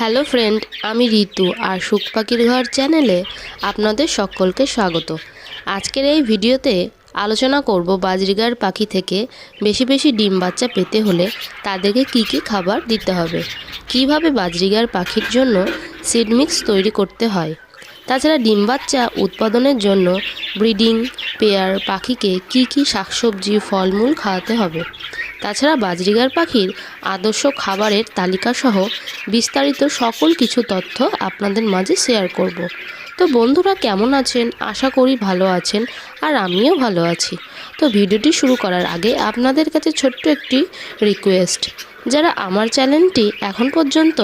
Hello friend, আমি ঋতু আর সুখ পাখির ঘর চ্যানেলে আপনাদের সকলকে স্বাগত। আজকের এই ভিডিওতে আলোচনা করব বাজরিগার পাখি থেকে বেশি বেশি ডিম বাচ্চা পেতে হলে তাদেরকে কি কি খাবার দিতে হবে? কীভাবে বাজরিগার পাখির জন্য সিড মিক্স তৈরি করতে হয়? তাছাড়া ডিম বাচ্চা উৎপাদনের জন্য ব্রিডিং, পেয়ার, পাখিকে কি কি শাকসবজি, ফলমূল খাওয়াতে হবে? তাছাড়া বাজরিগার পাখির আদর্শ খাবারের তালিকাসহ বিস্তারিত সকল কিছু তথ্য আপনাদের মাঝে শেয়ার করব। তো বন্ধুরা, কেমন আছেন? আশা করি ভালো আছেন আর আমিও ভালো আছি। তো ভিডিওটি শুরু করার আগে আপনাদের কাছে ছোট্ট একটি রিকোয়েস্ট যারা আমার চ্যানেলটি এখন পর্যন্ত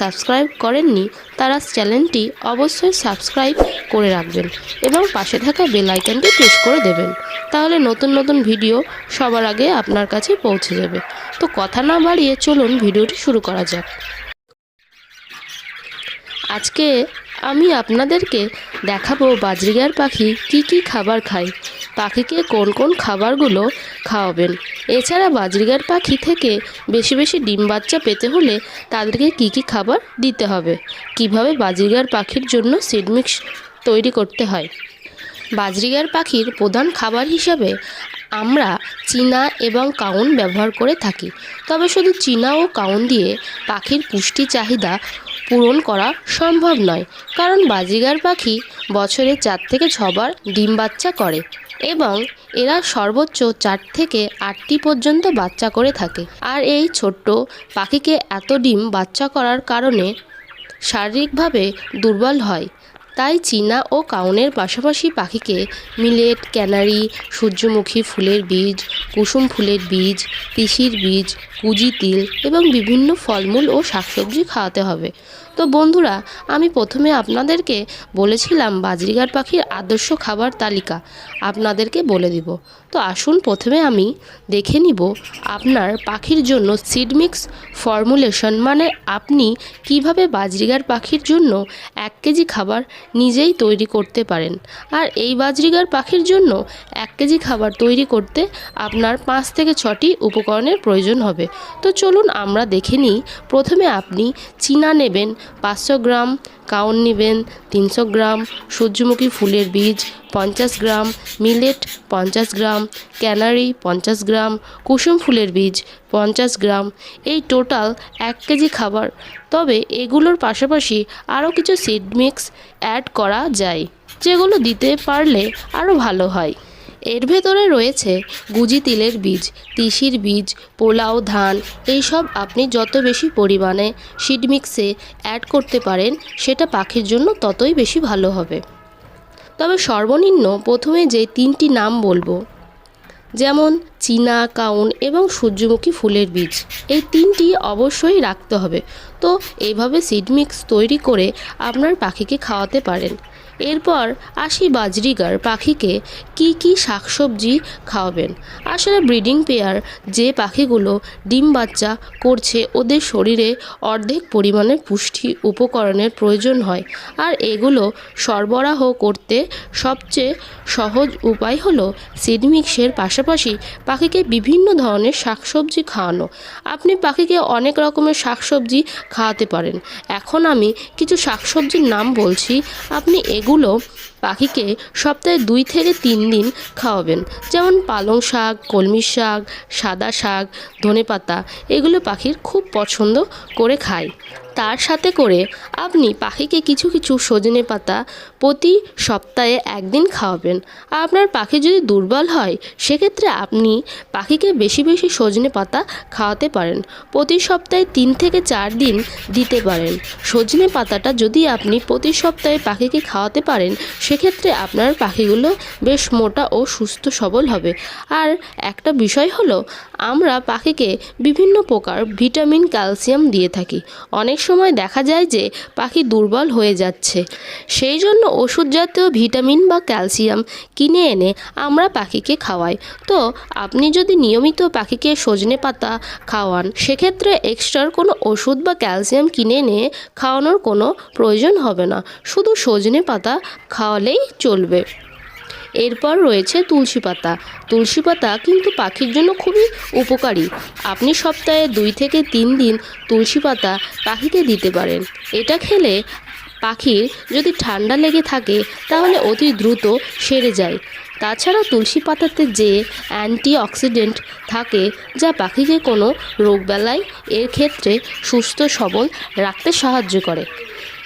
সাবস্ক্রাইব করেননি, তারা চ্যানেলটি অবশ্যই সাবস্ক্রাইব করে রাখবেন এবং পাশে থাকা বেল আইকনটি প্রেস করে দেবেন। তাহলে নতুন নতুন ভিডিও সবার আগে আপনার কাছে পৌঁছে যাবে। তো কথা না বাড়িয়ে চলুন ভিডিওটি শুরু করা যাক। আজকে আমি আপনাদেরকে দেখাবো বাজরিগার পাখি কি কি খাবার খায়। পাখিকে কোন কোন খাবারগুলো খাওয়াবেন। এছাড়া বাজরিগার পাখি থেকে বেশি বেশি ডিম বাচ্চা পেতে হলে তাদেরকে কি কি খাবার দিতে হবে? কীভাবে বাজরিগার পাখির জন্য সিড মিক্স তৈরি করতে হয়? বাজরিগার পাখির প্রধান খাবার হিসাবে আমরা চীনা এবং কাউন ব্যবহার করে থাকি। তবে শুধু চীনা ও কাউন দিয়ে পাখির পুষ্টি চাহিদা পূরণ করা সম্ভব নয়। কারণ বাজিগার পাখি বছরে চার থেকে ছবার ডিম বাচ্চা করে। এবং এরা সর্বোচ্চ চার থেকে আটটি পর্যন্ত বাচ্চা করে থাকে। আর এই ছোট্ট পাখিকে এত ডিম বাচ্চা করার কারণে শারীরিকভাবে দুর্বল হয়। তাই চীনা ও কাউনের পাশাপাশি পাখিকে মিলেট, ক্যানারি, সূর্যমুখী ফুলের বীজ, কুসুম ফুলের বীজ, তিসির বীজ, কুজি তিল এবং বিভিন্ন ফলমূল ও শাকসবজি খাওয়াতে হবে। তো বন্ধুরা, আমি প্রথমে আপনাদেরকে বলেছিলাম বাজরিগার পাখির আদর্শ খাবার তালিকা। আপনাদেরকে বলে দিব। তো আসুন প্রথমে আমি দেখে নিব আপনার পাখির জন্য সিড মিক্স ফর্মুলেশন মানে আপনি কীভাবে বাজরিগার পাখির জন্য এক কেজি খাবার নিজেই তৈরি করতে পারেন। আর এই বাজরিগার পাখির জন্য এক কেজি খাবার তৈরি করতে আপনার পাঁচ থেকে ছটি উপকরণের প্রয়োজন হবে। তো চলুন আমরা দেখে নিই। প্রথমে আপনি চীনা নেবেন পাঁচশো গ্রাম, কাউন নেবেন তিনশো গ্রাম, সূর্যমুখী ফুলের বীজ পঞ্চাশ গ্রাম, মিলেট পঞ্চাশ গ্রাম, ক্যানারি পঞ্চাশ গ্রাম, কুসুম ফুলের বীজ পঞ্চাশ গ্রাম। এই টোটাল এক কেজি খাবার। তবে এগুলোর পাশাপাশি আরও কিছু সিড মিক্স অ্যাড করা যায়, যেগুলো দিতে পারলে আরও ভালো হয়। এর ভেতরে রয়েছে গুজি তিলের বীজ, তিসির বীজ, পোলাও, ধান, এইসব আপনি যত বেশি পরিমাণে সিড মিক্সে অ্যাড করতে পারেন, সেটা পাখির জন্য ততই বেশি ভালো হবে। তবে সর্বনিম্ন প্রথমে যে তিনটি নাম বলব, যেমন চীনা, কাউন এবং সূর্যমুখী ফুলের বীজ। এই তিনটি অবশ্যই রাখতে হবে। তো এইভাবে সিড মিক্স তৈরি করে আপনার পাখিকে খাওয়াতে পারেন। এরপর আসি বাজরিগার পাখিকে কি কি শাকসবজি খাওয়াবেন। আসলে ব্রিডিং পেয়ার যে পাখিগুলো ডিম বাচ্চা করছে, ওদের শরীরে অর্ধেক পরিমাণে পুষ্টি উপকরণের প্রয়োজন হয়। আর এগুলো সরবরাহ করতে সবচেয়ে সহজ উপায় হলো সিড মিক্সের পাশাপাশি পাখিকে বিভিন্ন ধরনের শাকসবজি খাওয়ানো। আপনি পাখিকে অনেক রকমের শাকসবজি খাওয়াতে পারেন। এখন আমি কিছু শাকসবজির নাম বলছি। আপনি এগুলো পাখিকে সপ্তাহে দুই থেকে তিন দিন খাওয়াবেন। যেমন পালং শাক, কলমি শাক, সাদা শাক, ধনেপাতা, এগুলো পাখির খুব পছন্দ করে খায়। তার সাথে করে আপনি পাখিকে কিছু কিছু সজনে পাতা প্রতি সপ্তাহে একদিন খাওয়াবেন। আপনার পাখি যদি দুর্বল হয়, সেক্ষেত্রে আপনি পাখিকে বেশি বেশি সজনে পাতা খাওয়াতে পারেন। প্রতি সপ্তাহে তিন থেকে চার দিন দিতে পারেন। সজনে পাতাটা যদি আপনি প্রতি সপ্তাহে পাখিকে খাওয়াতে পারেন, সেক্ষেত্রে আপনার পাখিগুলো বেশ মোটা ও সুস্থ সবল হবে। আর একটা বিষয় হলো, আমরা পাখিকে বিভিন্ন প্রকার ভিটামিন, ক্যালসিয়াম দিয়ে থাকি। অনেক সময় দেখা যায় যে পাখি দুর্বল হয়ে যাচ্ছে। সেই জন্য ওষুধ জাতীয় ভিটামিন বা ক্যালসিয়াম কিনে এনে আমরা পাখিকে খাওয়াই। তো আপনি যদি নিয়মিত পাখিকে সজনে পাতা খাওয়ান, সেক্ষেত্রে এক্সট্রার কোনো ওষুধ বা ক্যালসিয়াম কিনে এনে খাওয়ানোর কোনো প্রয়োজন হবে না। শুধু সজনে পাতা খাওয়ালেই চলবে। এরপর রয়েছে তুলসী পাতা। তুলসী পাতা কিন্তু পাখির জন্য খুবই উপকারী। আপনি সপ্তাহে দুই থেকে তিন দিন তুলসী পাতা পাখিকে দিতে পারেন। এটা খেলে পাখির যদি ঠান্ডা লেগে থাকে, তাহলে অতি দ্রুত সেরে যায়। তাছাড়া তুলসী পাতাতে যে অ্যান্টি অক্সিডেন্ট থাকে, যা পাখিকে কোনো রোগবেলায় এর ক্ষেত্রে সুস্থ সবল রাখতে সাহায্য করে।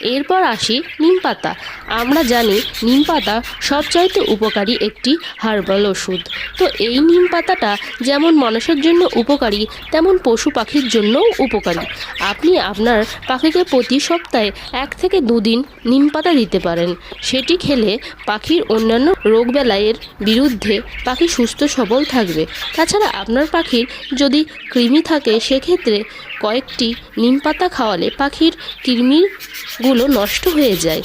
এরপর আসি নিম পাতা আমরা জানি নিম পাতা সবচাইতে উপকারী একটি হার্বাল ওষুধ। তো এই নিম পাতাটা যেমন মানুষের জন্য উপকারী, তেমন পশু পাখির জন্যও উপকারী। আপনি আপনার পাখিকে প্রতি সপ্তাহে এক থেকে দুদিন নিম পাতা দিতে পারেন। সেটি খেলে পাখির অন্যান্য রোগবেলাইয়ের বিরুদ্ধে পাখি সুস্থ সবল থাকবে। তাছাড়া আপনার পাখির যদি কৃমি থাকে, সেক্ষেত্রে কয়েকটি নিম পাতা খাওয়ালে পাখির কৃমিগুলো নষ্ট হয়ে যায়।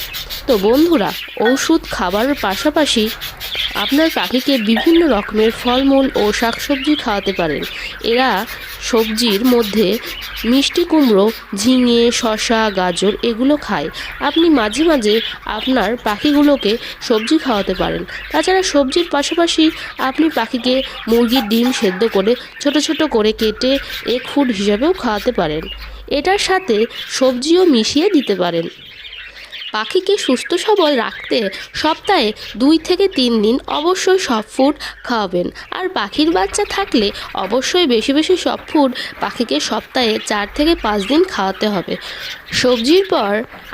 তো বন্ধুরা ওষুধ খাবারের পাশাপাশি আপনার পাখিকে বিভিন্ন রকমের ফলমূল ও শাকসবজি খাওয়াতে পারেন। এরা সবজির মধ্যে মিষ্টি কুমড়ো, ঝিঙে শশা গাজর এগুলো খায়। আপনি মাঝে মাঝে আপনার পাখিগুলোকে সবজি খাওয়াতে পারেন। তাছাড়া সবজির পাশাপাশি আপনি পাখিকে মুরগির ডিম সেদ্ধ করে, ছোট ছোট করে কেটে এক ফুড হিসাবেও খাওয়াতে পারেন। এটার সাথে সবজিও মিশিয়ে দিতে পারেন। পাখিকে সুস্থ সবল রাখতে সপ্তাহে দুই থেকে তিন দিন অবশ্যই সব ফুড খাওয়াবেন। আর পাখির বাচ্চা থাকলে অবশ্যই বেশি বেশি সব ফুড পাখিকে সপ্তাহে চার থেকে পাঁচ দিন খাওয়াতে হবে। সবজির পর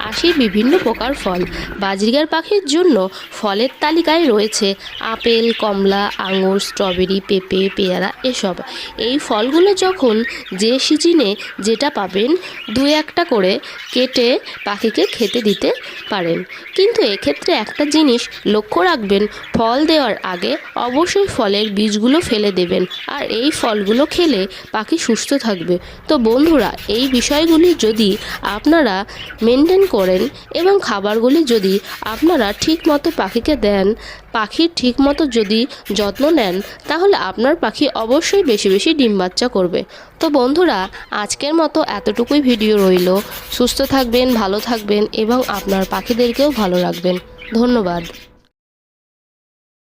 আসি বিভিন্ন প্রকার ফল। বাজরিগার পাখির জন্য ফলের তালিকায় রয়েছে আপেল, কমলা, আঙুর, স্ট্রবেরি, পেঁপে, পেয়ারা এসব। এই ফলগুলো যখন যে সিজনে যেটা পাবেন দু একটা করে কেটে পাখিকে খেতে দিতে পারেন। কিন্তু এক্ষেত্রে একটা জিনিস লক্ষ্য রাখবেন, ফল দেওয়ার আগে অবশ্যই ফলের বীজগুলো ফেলে দেবেন আর এই ফলগুলো খেলে পাখি সুস্থ থাকবে। তো বন্ধুরা, এই বিষয়গুলি যদি আপনারা মেনটেন করেন এবং খাবারগুলি যদি আপনারা ঠিক মতো পাখিকে দেন পাখির ঠিক মতো যদি যত্ন নেন, তাহলে আপনার পাখি অবশ্যই বেশি বেশি ডিম বাচ্চা করবে। তো বন্ধুরা, আজকের মতো এতটুকুই ভিডিও রইল। সুস্থ থাকবেন, ভালো থাকবেন এবং আপনার পাখিদেরকেও ভালো রাখবেন। ধন্যবাদ।